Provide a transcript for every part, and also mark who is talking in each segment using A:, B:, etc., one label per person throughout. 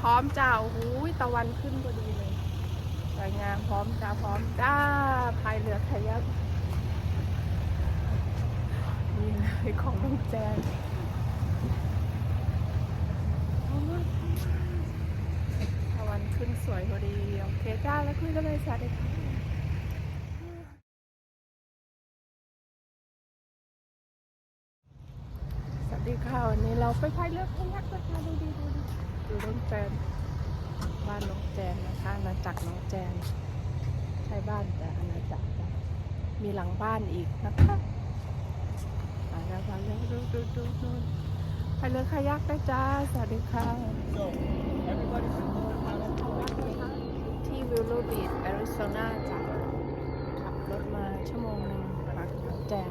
A: พร้อมจ้าโอ้โหตะวันขึ้นพอดีเลยสวยงามพร้อมจ้าพร้อมจ้าพายเรือขยักนี่เลยของน้องแจนโอ้ยตะวันขึ้นสวยพอดี โอเคจ้าแล้วคุยกันเลยสวัสดีค่ะสวัสดีค่ะวันนี้เราไปพายเรือคายักกันค่ะดูดิดูดิ ดูน้องแจนบ้านน้องแจนนะคะอาณาจักรน้องแจนใช่บ้านแต่อาณาจักรมีหลังบ้านอีกนะคะมาแล้วมาแล้วดูดูดูดูพายเรือคายักได้จ้า สวัสดีค่ะที่วิลโลบีดแอริโซนาจ้ะขับรถมาชั่วโมงหนึ่งมาถึงน้องแจน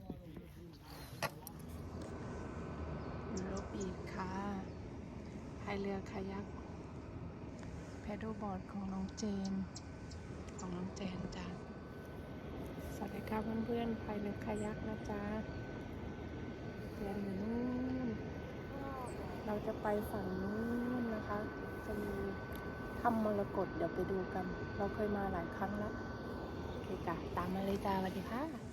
A: ยูโรปีกค่ะพายเรือคายักแพดเดิลบอร์ดของน้องเจน ของน้องเจนจ้าสวัสดีค่ะเพื่อนๆพายเรือคายักนะจ๊ะเรียนอยู่นู้นเราจะไปฝั่งนู้นนะคะจะมีถ้ำมรกตเดี๋ยวไปดูกัน เราเคยมาหลายครั้งแล้ว โอเคจ้ะตามมาเลยจ้าสวัสดีค่ะ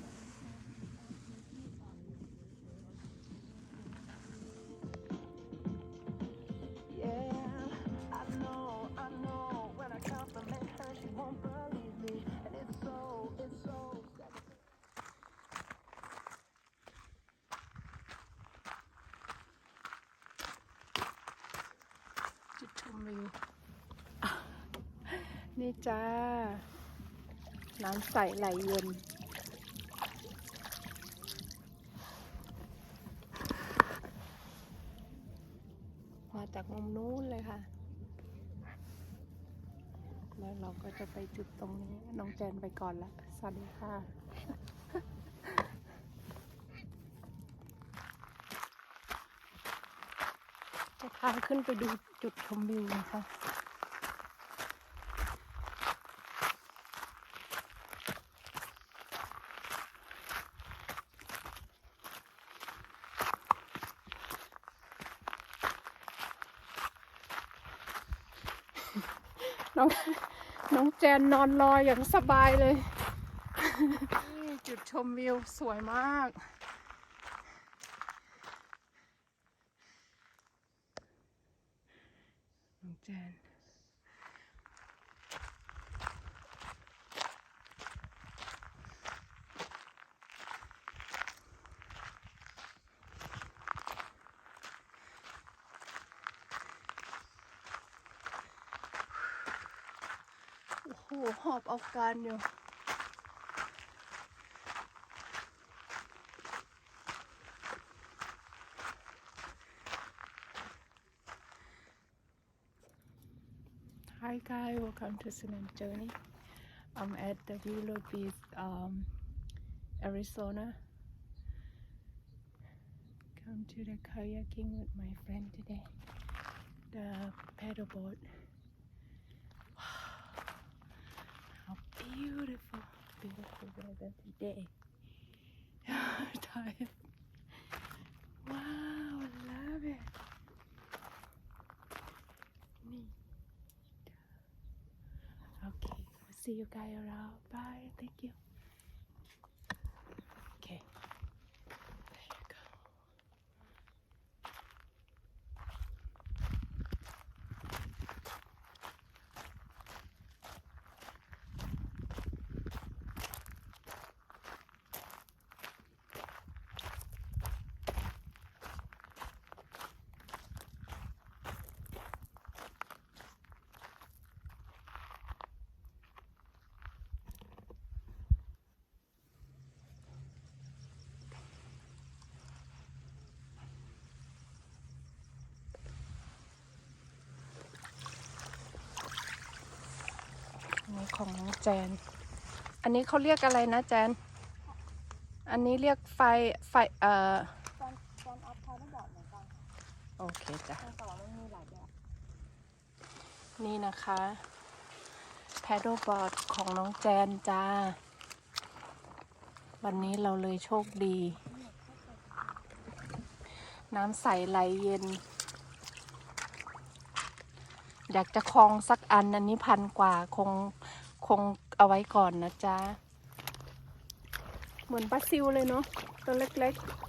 A: นี่จ้า น้ำใสไหลเย็น มาจากมุมนู้นเลยค่ะ แล้วเราก็จะไปจุดตรงนี้ น้องแจนไปก่อนละสวัสดีค่ะจะพาขึ้นไปดูจุดชมวิวนะคะ น้องน้องแจนนอนรออย่างสบายเลยจุดชมวิวสวยมาก น้องแจน ห หอบเอาการอยู่ Hi guys, welcome to Sinan Journey. I'm at the Willow Beach, um, Arizona. Come to the kayaking with my friend today. The paddleboard. Beautiful, beautiful weather today. Tired. Wow, I love it. Neat. Okay, we'll see you guys around. Bye. Thank you. ของน้องแจน อันนี้เขาเรียกอะไรนะแจน อันนี้เรียกไฟไฟเอ่อ
B: ตอนตอนอัพพาต้องบอกเหมือนกัน
A: โอเคจ้ะ
B: แต่ว่ามันมีหลายแบบ
A: นี่นะคะแพด l บอร์ดของน้องแจนจ้า วันนี้เราเลยโชคดี น้ำใสไหลเย็น อยากจะคลองสักอันอันนี้พันกว่าคง คงเอาไว้ก่อนนะจ๊ะ เหมือนปลาซิวเลยเนาะตัวเล็กๆ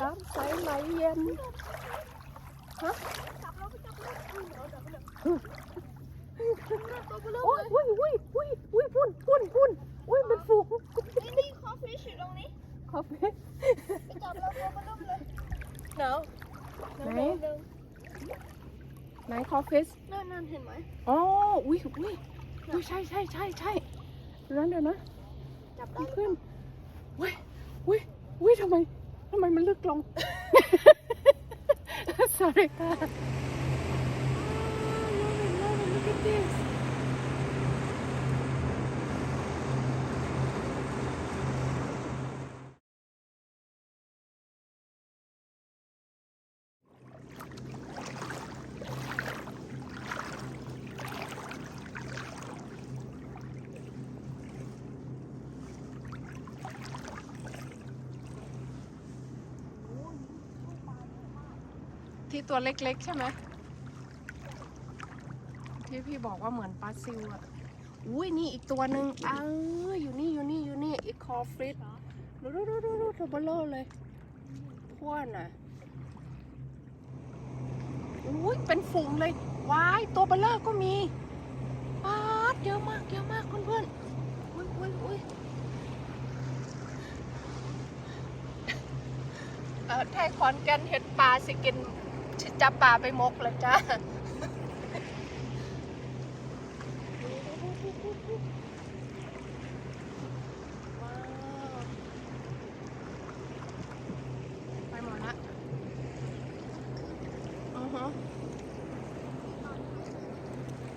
A: น้ำใสไหลเย็นโอ้ยอุ้ยอุ้ยอุ้ยอุ้ยพุ่นพุ่นพุ่นอุ้ยมันฟูง
B: นี่นี่คอฟฟิชอยู่ตรงนี้
A: ขอบคุณ
B: ไปจับแล้วตัวมันลุ่มเลย
A: หนาว ไหน
B: เดิน
A: ไหน คอฟฟิส
B: นั่นนั่นเห็นไหม
A: อ๋ออุ้ยอุ้ยอุ้ยใช่ใช่ใช่ใช่เดี๋ยวนั้นเดี๋ยวนะ
B: จับได้
A: ดีขึ้นอุ้ยอุ้ยอุ้ยทำไมทำไมมันลึกลง sorry ค่ะ love it love it look at this ที่ตัวเล็กๆ ใช่ไหมที่พี่บอกว่าเหมือนปลาซิวอะอุ้ยนี่อีกตัวหนึ่งเอออยู่นี่อยู่นี่อยู่นี่อีกคอฟริสดูดูดูดูดูตัวเบลเลอร์เลยพ่วนอะอุ้ยเป็นฝูงเลยว้ายตัวเบลเลอร์ก็มีปาดเยอะมากเยอะมากเพื่อนๆอุ้ยอุ้ยอุ้ยเออไทยขอนแก่นเห็ดปลาสิกิน จับปลาไปมกเลยจ้าว้าไปหมดละอือฮะ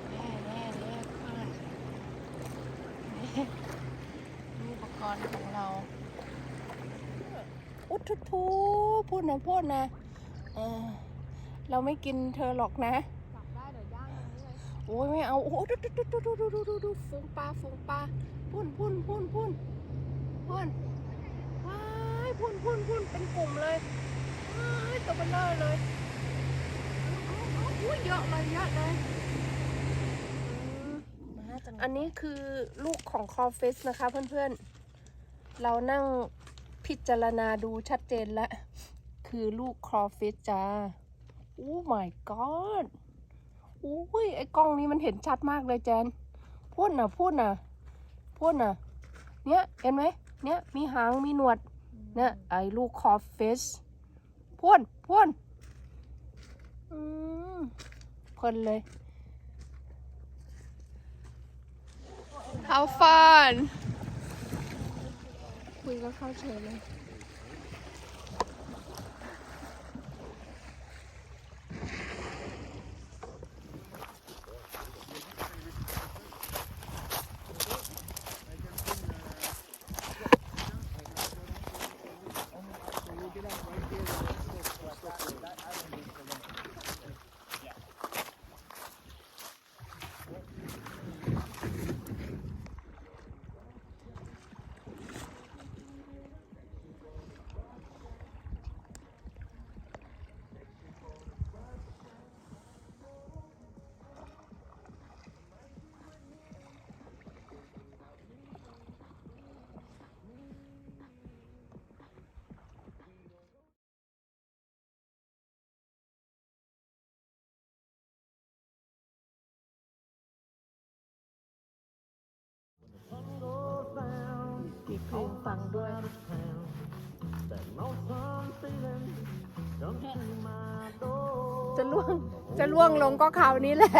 A: แน่แน่แน่เพื่อนนี่นี่อุปกรณ์ของเรา อุดทุทูพูดนะพูดนะเออ เราไม่กินเธอหรอกนะ
B: จับได้เดี๋ยวย่างตรงนี้เลย
A: โอ้ยไม่เอาโอ้ดูดูดูดูดูดูดูดูฝูงปลาฝูงปลาพุ่นพุ่นพุ่นพุ่นพุ่นว้ายพุ่นพุ่นพุ่นเป็นกลุ่มเลยว้ายตัวเบลอเลยอุ้ยเยอะเลยเยอะเลยอืม
B: มันน่าจะมี
A: อันนี้คือลูกของคอฟฟิสนะคะเพื่อนๆ เรานั่งพิจารณาดูชัดเจนแล้ว คือลูกคอฟฟิสจ้าโอ้ my god อุ้ยไอ้กล้องนี้มันเห็นชัดมากเลยแจนพูดน่ะพูดน่ะพูดน่ะ เนี่ยเห็นไหมเนี่ยมีหางมีหนวด เนี่ยไอ้ลูกคอฟฟิสพ่นพ่นอืมเพลินเลย How fun คุยก็เข้าเฉยเลย ฟังด้วย จะล่วง จะล่วงลงก็คราวนี้แหละ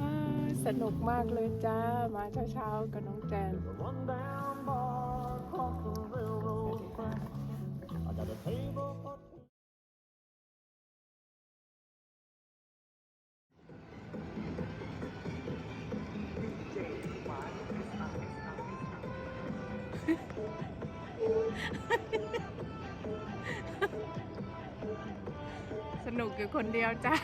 A: อ่าสนุกมากเลยจ้า มาเช้าๆกับน้องแจน
C: One down bar across the railroad track. I got a table for
A: สนุกอยู่คนเดียวจ้า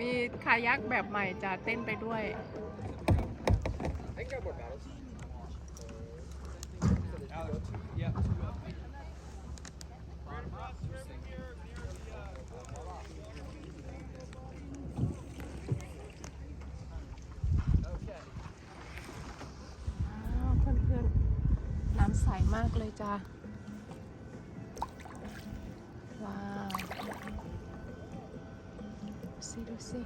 A: มีคายักแบบใหม่จ้าเต้นไปด้วย Thank you. มากเลยจ้าว้าวดูสิดูสิ